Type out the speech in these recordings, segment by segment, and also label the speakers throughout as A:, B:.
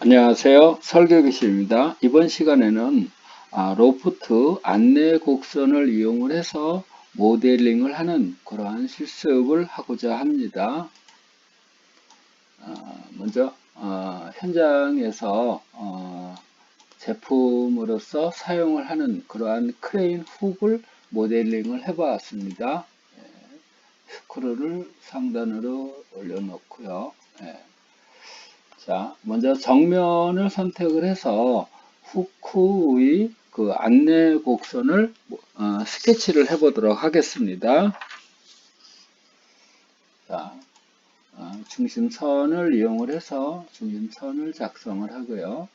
A: 안녕하세요. 설계교실입니다. 이번 시간에는 아, 로프트 안내 곡선을 이용을 해서 모델링을 하는 그러한 실습을 하고자 합니다. 아, 먼저 어, 현장에서 어, 제품으로서 사용을 하는 그러한 크레인 훅을 모델링을 해봤습니다. 예, 스크루를 상단으로 올려놓고요. 예. 자, 먼저 정면을 선택을 해서 후크의 그 안내 곡선을 어, 스케치를 해보도록 하겠습니다. 자, 어, 중심선을 이용을 해서 중심선을 작성을 하고요.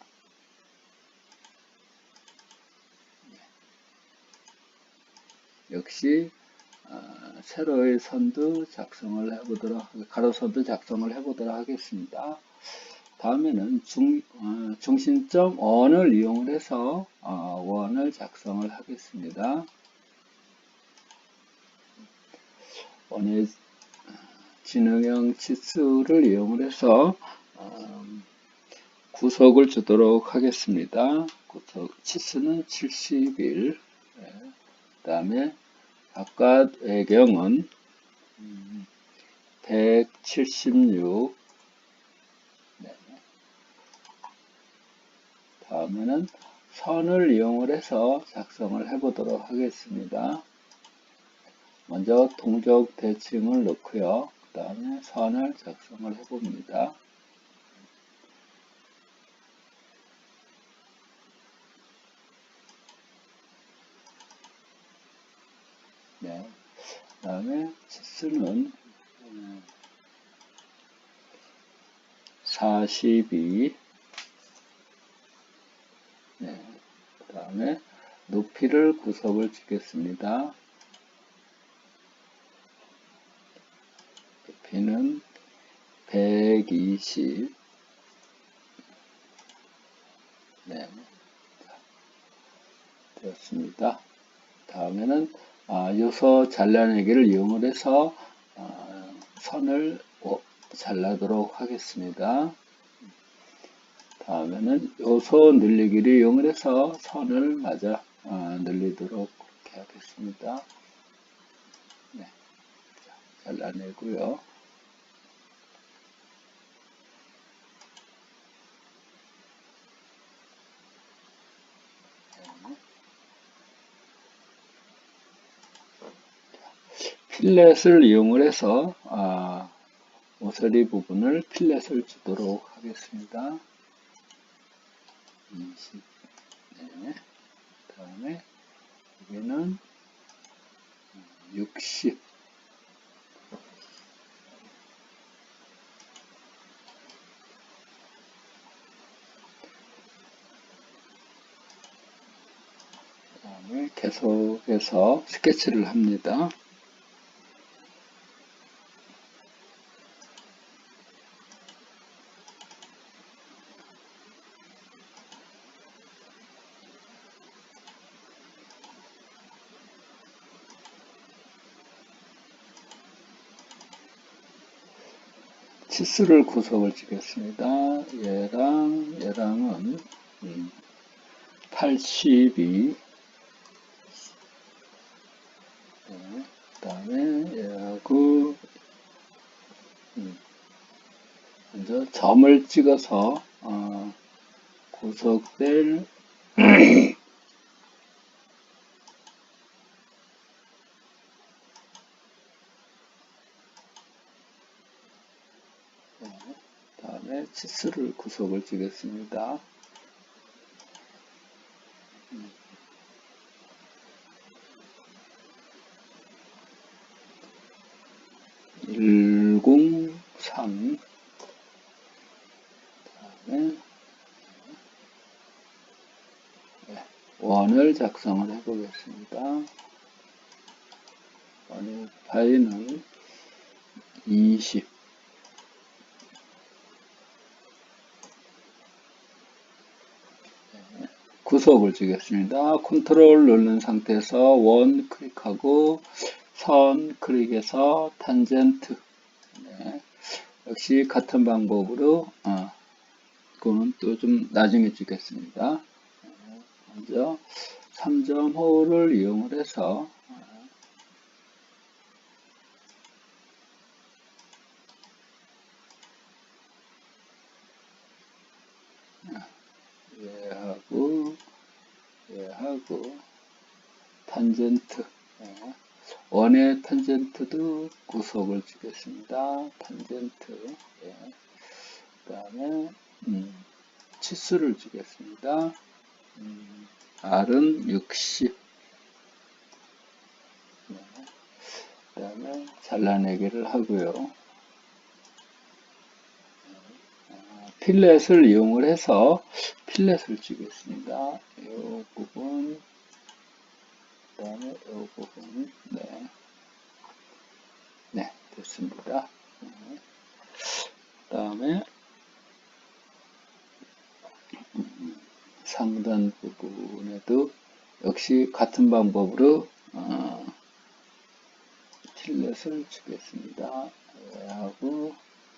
A: 역시 어, 세로의 선도 작성을 해보도록 가로선도 작성을 해보도록 하겠습니다. 다음에는 중, 어, 중심점 원을 이용을 해서 어, 원을 작성을 하겠습니다. 원의 진행형 치수를 이용을 해서 어, 구속을 주도록 하겠습니다. 구속 치수는 71. 네. 그 다음에 바깥 외경은 176. 다음에는 선을 이용을 해서 작성을 해보도록 하겠습니다. 먼저 동적 대칭을 넣고요. 그 다음에 선을 작성을 해봅니다. 네. 그 다음에 치수는 42 네. 그 다음에 높이를 구석을 주겠습니다. 높이는 120 네. 되었습니다. 다음에는 아, 요소 잘라내기를 이용을 해서 아, 선을 잘라도록 하겠습니다. 다음에는 요소 늘리기를 이용을 해서 선을 맞아 어, 늘리도록 그렇게 하겠습니다. 네. 자, 잘라내고요. 필렛을 이용을 해서 아, 모서리 부분을 필렛을 주도록 하겠습니다. 20. 네. 다음에 여기는 60. 다음에 계속해서 스케치를 합니다. 치수를 구석을 찍겠습니다. 얘랑 얘랑은 82 네, 그 다음에 얘하고 음, 먼저 점을 찍어서 어, 구석될 다음에 치수를 구석을 주겠습니다. 일공삼 다음에 네, 원을 작성을 해보겠습니다. 원의 파이는 20 구속을 주겠습니다. 컨트롤 누른 상태에서 원 클릭하고 선 클릭해서 탄젠트 네. 역시 같은 방법으로 어, 그거는 또 좀 나중에 주겠습니다. 먼저 3.5를 이용을 해서 얘하고 얘 하고 탄젠트 예. 원의 탄젠트도 구속을 주겠습니다. 탄젠트 예. 그 다음에 음, 치수를 주겠습니다. 음, R은 60 네. 그 다음에 잘라내기를 하고요. 아, 필렛을 이용을 해서 필렛을 주겠습니다. 이 부분 그 다음에 이 부분 네. 네 됐습니다. 네. 그 다음에 상단 부분에도 역시 같은 방법으로 어, 필렛을 주겠습니다. 얘하고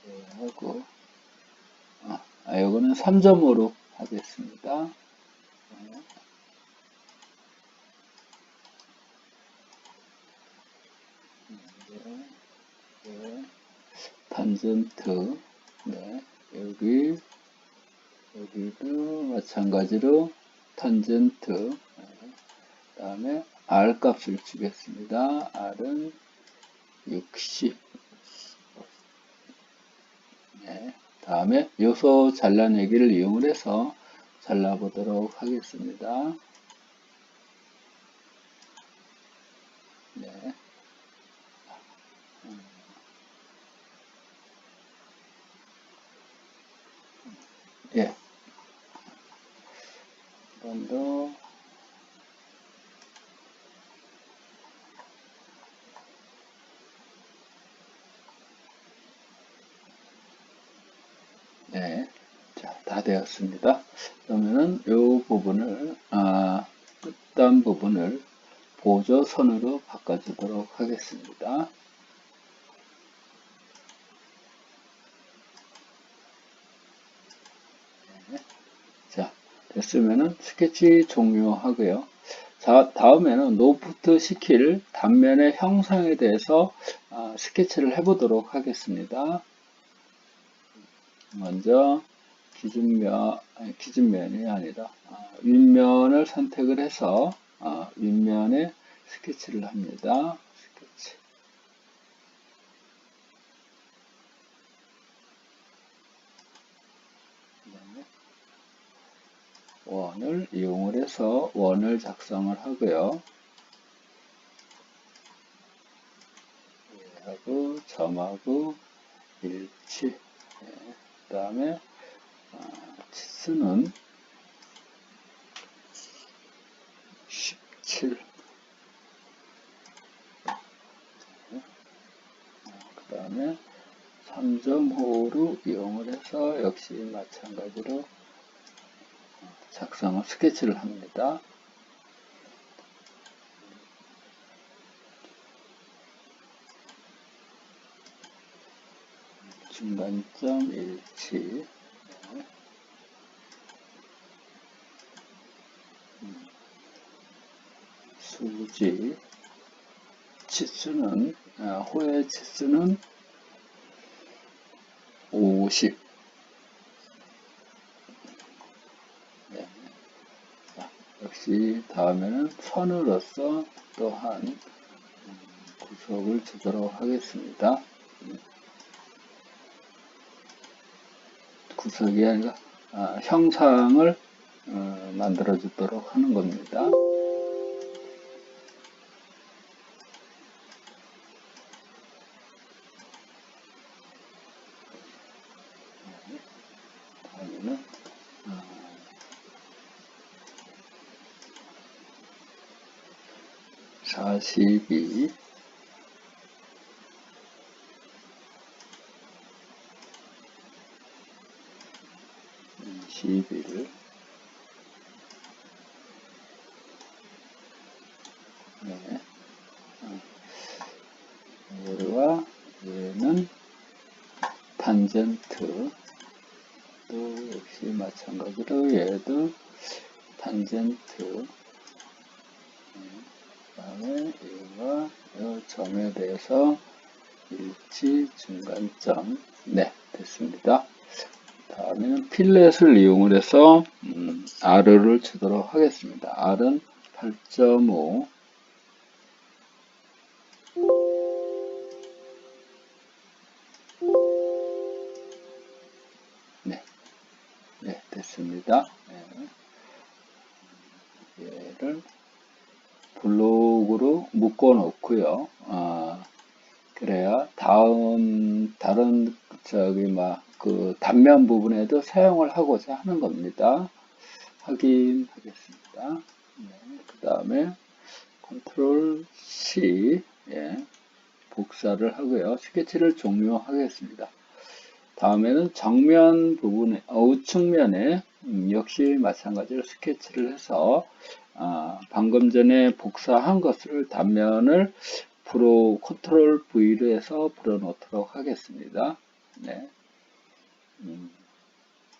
A: 얘하고 아, 아 이거는 3점으로 하겠습니다. 네, 네, 탄젠트 네, 여기 여기도 마찬가지로 탄젠트 그 다음에 R 값을 주겠습니다. R은 60 네, 다음에 요소 잘라내기를 이용을 해서 잘라보도록 하겠습니다. 네. 예. 번더 네, 자, 다 되었습니다. 그러면은 이 부분을 아, 끝단 부분을 보조선으로 바꿔주도록 하겠습니다. 네. 자, 됐으면은 스케치 종료하고요. 자, 다음에는 노프트 시킬 단면의 형상에 대해서 아, 스케치를 해보도록 하겠습니다. 먼저 기준면, 아니, 기준면이 아니라 아, 윗면을 선택을 해서 아, 윗면에 스케치를 합니다. 스케치. 원을 이용을 해서 원을 작성을 하고요. 하고 점하고 일치 네. 그 다음에 치수는 17 그 다음에 3.5로 이용을 해서 역시 마찬가지로 작성을 스케치를 합니다. 중간점 일치 수지 치수는 아, 호의 치수는 50 네. 역시 다음에는 선으로서 또한 구속을 주도록 하겠습니다. 구석이 아니라 아, 형상을 어, 만들어 주도록 하는 겁니다. 다음에는 어, 42 21 네. 어. 얘와 얘는 탄젠트 또 역시 마찬가지로 얘도 탄젠트 그 다음에 이와 이 대해서 일치 중간점 네 됐습니다 다음에는 필렛을 이용을 해서 음, R을 치도록 하겠습니다 R은 8.5 네, 네 됐습니다 네. 얘를 블록으로 묶어 놓고요. 아, 그래야 다음 다른 저기 막 그 단면 부분에도 사용을 하고자 하는 겁니다. 확인하겠습니다. 네, 그 다음에 컨트롤 C 예, 복사를 하고요. 스케치를 종료하겠습니다. 다음에는 정면 부분에 어, 우측면에 음, 역시 마찬가지로 스케치를 해서 아, 방금 전에 복사한 것을 단면을 프로 컨트롤 V로 해서 불어넣도록 하겠습니다. 네. 음,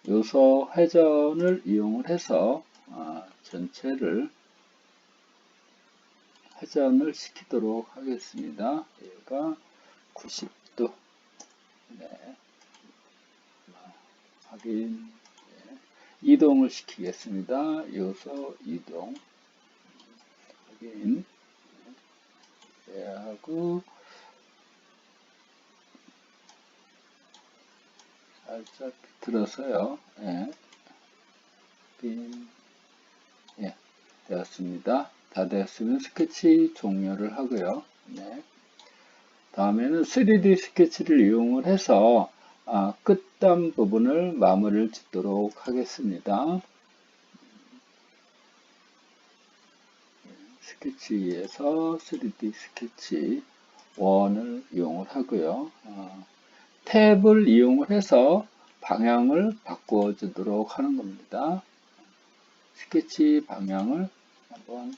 A: 요소 회전을 이용을 해서 아, 전체를 회전을 시키도록 하겠습니다. 얘가 90도 네. 확인 네. 이동을 시키겠습니다. 요소 이동 확인 네. 하고 살짝 들어서요. 예. 빈, 예, 되었습니다. 다 되었으면 스케치 종료를 하고요. 네. 다음에는 3D 스케치를 이용을 해서 아, 끝단 부분을 마무리를 짓도록 하겠습니다. 스케치에서 3D 스케치 1을 이용을 하고요. 어, 탭을 이용을 해서 방향을 바꿔 주도록 하는 겁니다. 스케치 방향을 한번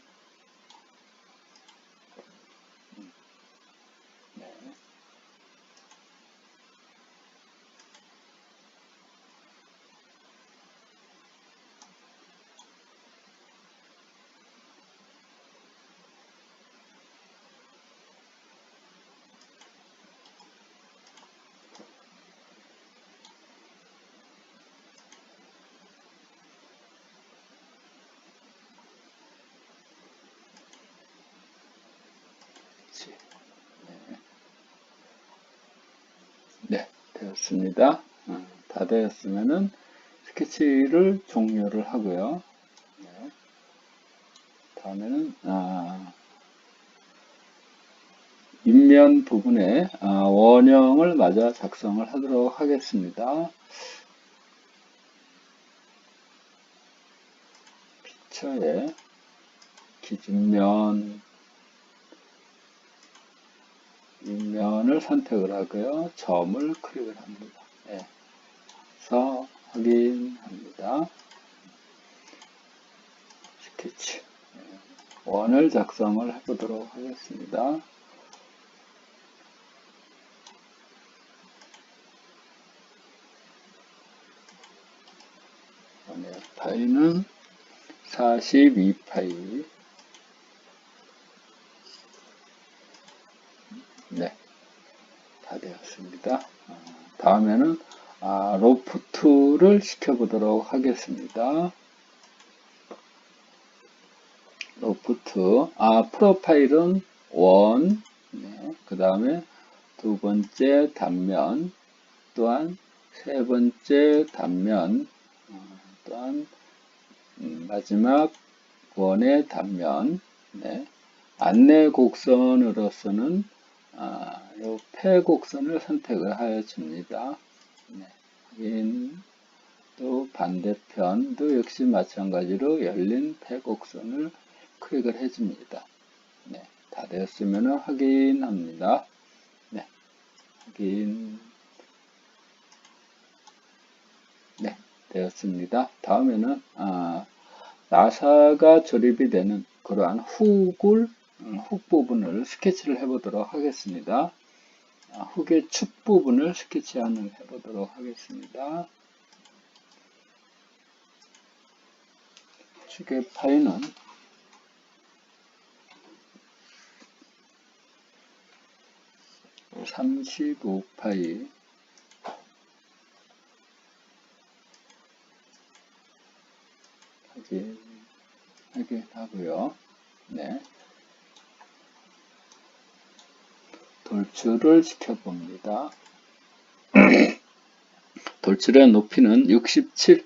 A: 그렇지. 네. 네, 되었습니다. 어, 다 되었으면은 스케치를 종료를 하고요. 네. 다음에는 아, 인면 부분에 아, 원형을 맞아 작성을 하도록 하겠습니다. 피처에 기준면 인 면을 선택을 하고요. 점을 클릭을 합니다. 네. 그래서 확인합니다. 스케치 네. 원을 작성을 해보도록 하겠습니다. 파일은 42파일 네, 다 되었습니다. 어, 다음에는 아, 로프트를 시켜보도록 하겠습니다. 로프트, 아, 프로파일은 원, 네, 그 다음에 두 번째 단면, 또한 세 번째 단면, 어, 또한 음, 마지막 원의 단면, 네, 안내 곡선으로서는 아, 요 폐곡선을 선택을 하여 줍니다. 네. 또 반대편도 역시 마찬가지로 열린 폐곡선을 클릭을 해줍니다. 네. 다 되었으면 확인합니다. 네. 확인. 네. 되었습니다. 다음에는, 아, 나사가 조립이 되는 그러한 음, 훅 부분을 스케치를 해보도록 하겠습니다. 아, 훅의 축 부분을 스케치하는 해보도록 하겠습니다. 시계 파이는 35파이 확인, 확인하고요. 네. 돌출을 시켜봅니다. 돌출의 높이는 67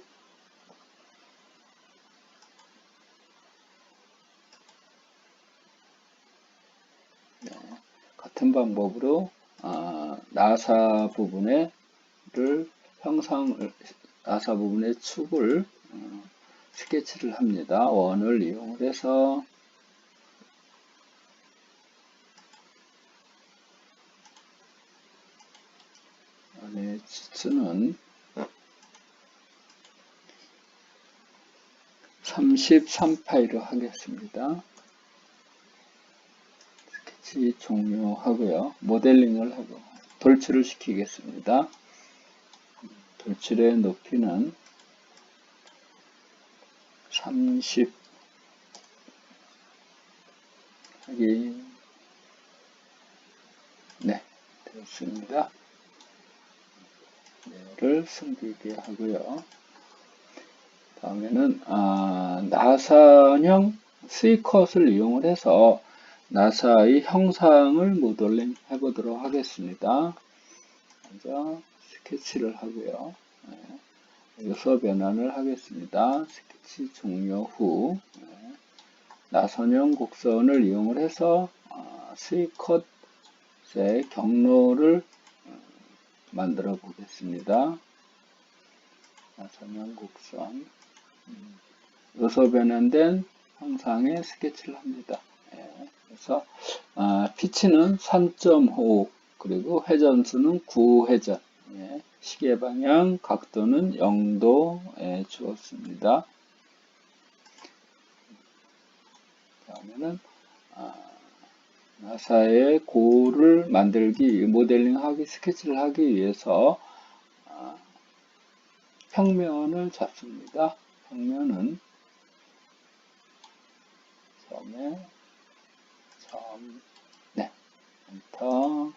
A: 네, 같은 방법으로 아, 나사 부분에를 형상을 나사 부분의 축을 어, 스케치를 합니다. 원을 이용을 해서 치수는 33파이로 하겠습니다. 스케치 종료하고요. 모델링을 하고 돌출을 시키겠습니다. 돌출의 높이는 30 하기 네 됐습니다. 얘를 숨기게 하고요. 다음에는 아, 나사형 C컷을 이용을 해서 나사의 형상을 모델링 해보도록 하겠습니다. 먼저 스케치를 하고요. 네. 요소 변환을 하겠습니다. 스케치 종료 후 네. 나선형 곡선을 이용을 해서 아, C컷의 경로를 어, 만들어 보겠습니다. 나선형 곡선 음, 요소 변환된 형상의 스케치를 합니다. 네. 그래서 아, 피치는 3.5 그리고 회전수는 9회전 예, 시계 방향 각도는 0도에 주었습니다. 다음에는 아, 나사의 고를 만들기 모델링하기 스케치를 하기 위해서 아, 평면을 잡습니다. 평면은 처음에 점, 네, 엔터,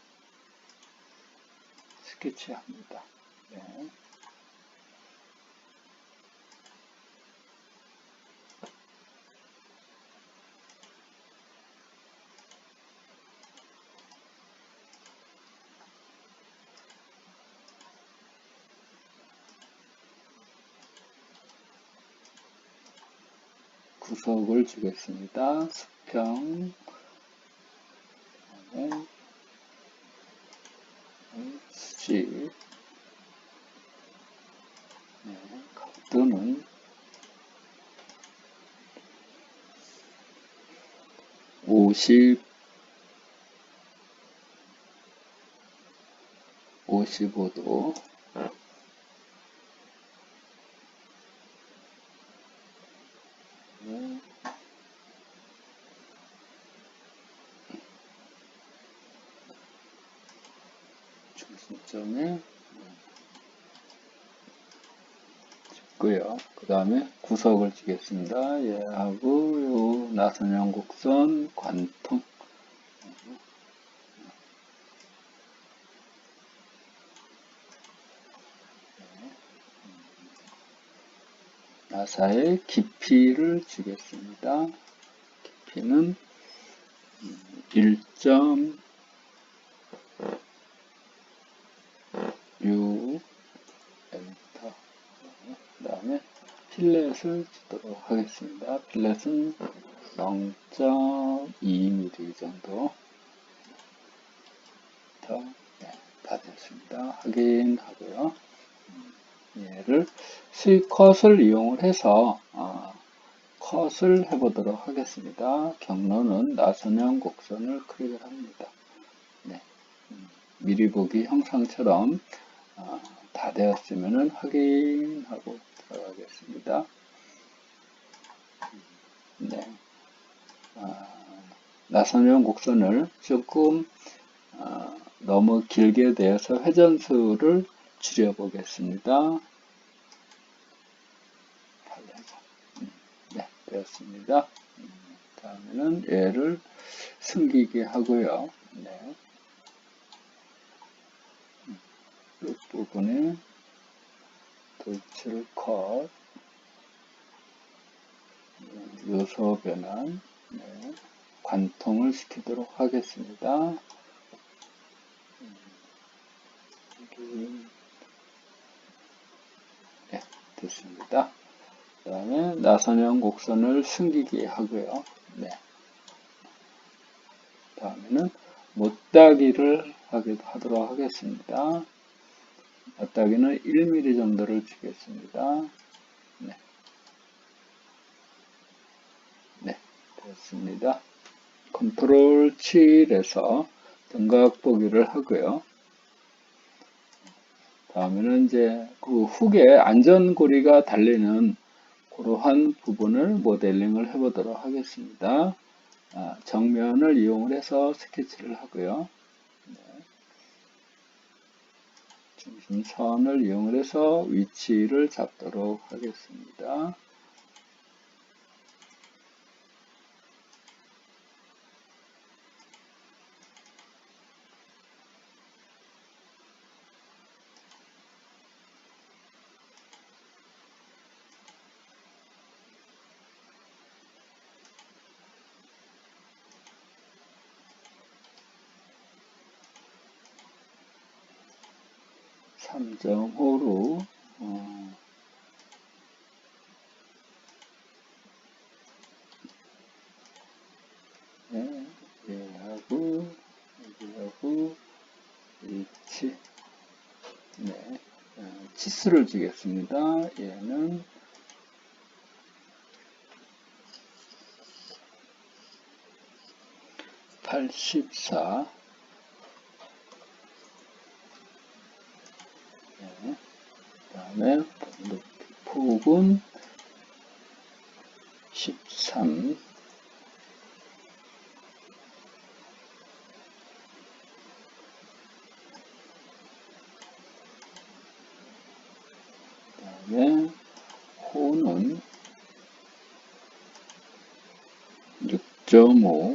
A: 스케치합니다. 네. 구석을 주겠습니다. 수평. 수직 네, 각도는 50 55도 중심점에 찍고요. 그 다음에 구석을 주겠습니다. 얘하고 요 나선형 곡선 관통 나사의 깊이를 주겠습니다. 깊이는 1.6 엔터 그 다음에 필렛을 주도록 하겠습니다. 필렛은 0.2mm 정도 더, 네, 다 됐습니다. 확인하고요. 얘를 C컷을 이용을 해서 어, 컷을 해보도록 하겠습니다. 경로는 나선형 곡선을 클릭을 합니다. 네. 음, 미리 보기 형상처럼 어, 다 되었으면 확인하고 들어가겠습니다. 네. 어, 나선형 곡선을 조금 어, 너무 길게 되어서 회전수를 줄여 보겠습니다. 네, 되었습니다. 음, 다음에는 얘를 숨기게 하고요. 네. 음, 끝 부분에 돌출 컷, 음, 요소 변환, 네. 관통을 시키도록 하겠습니다. 음, 네, 됐습니다. 그 다음에 나선형 곡선을 숨기게 하고요. 네. 다음에는 못따기를 하게 하도록 하겠습니다. 못따기는 1mm 정도를 주겠습니다. 네. 네, 됐습니다. 컨트롤 7에서 등각 보기를 하고요. 다음에는 이제 그 훅에 안전고리가 달리는 그러한 부분을 모델링을 해보도록 하겠습니다. 아, 정면을 이용을 해서 스케치를 하고요. 네. 중심 선을 이용을 해서 위치를 잡도록 하겠습니다. 3.5로 어, 네, 얘하고 여기하고 위치 네, 어, 치수를 주겠습니다. 얘는 84 다음에 폭은 13 다음에 호는 6.5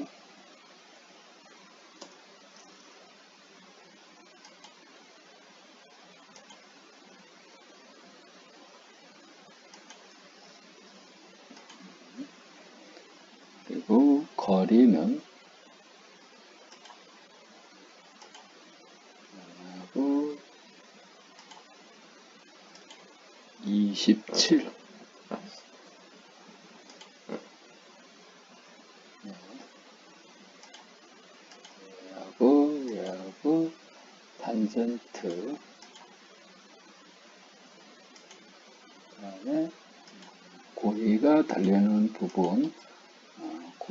A: 거리는 하고 27 얘하고 얘하고 탄젠트 그 다음에 고리가 달리는 부분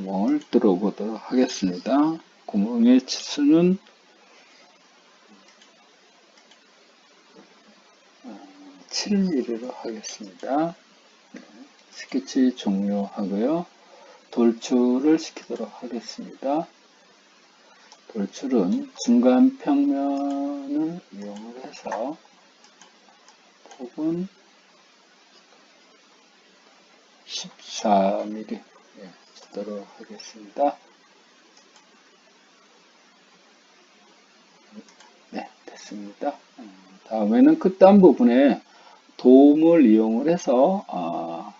A: 구멍을 뚫어 보도록 하겠습니다. 구멍의 치수는 7mm로 하겠습니다. 네, 스케치 종료하고요. 돌출을 시키도록 하겠습니다. 돌출은 중간 평면을 이용을 해서 폭은 14mm 하도록 하겠습니다. 네, 됐습니다. 음, 다음에는 끝단 부분에 도움을 이용을 해서 어,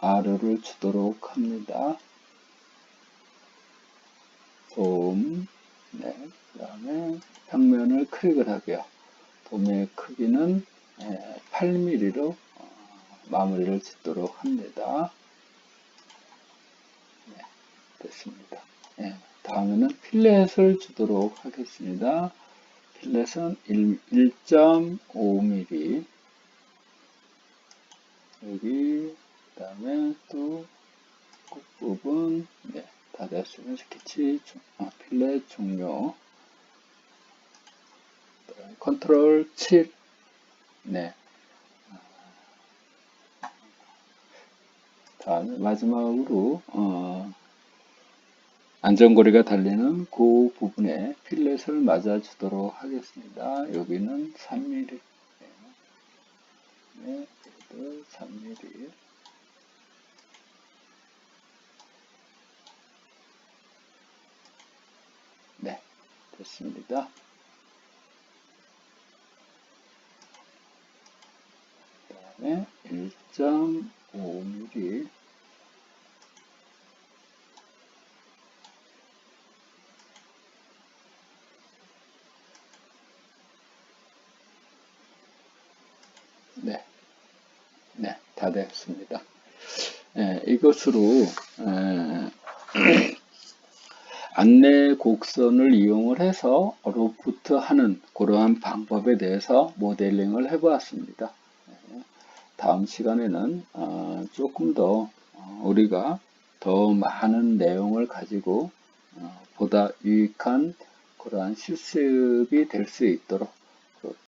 A: R를 주도록 합니다. 도움, 네, 그 다음에 평면을 클릭을 하고요. 도움의 크기는 8mm로 어, 마무리를 짓도록 합니다. 됐습니다. 예, 다음에는 필렛을 주도록 하겠습니다. 필렛은 1.5mm 여기 그 다음에 또 끝부분 네, 다 됐으면 스케치 중, 아, 필렛 종료 컨트롤 7 네. 다음에 마지막으로 어, 안전거리가 달리는 그 부분에 필렛을 맞아주도록 하겠습니다. 여기는 3mm. 네, 3mm. 네, 됐습니다. 그 다음에 1.5mm. 다 됐습니다. 예, 이것으로 에, 안내 곡선을 이용을 해서 로프트 하는 그러한 방법에 대해서 모델링을 해보았습니다. 예, 다음 시간에는 어, 조금 더 어, 우리가 더 많은 내용을 가지고 어, 보다 유익한 그러한 실습이 될 수 있도록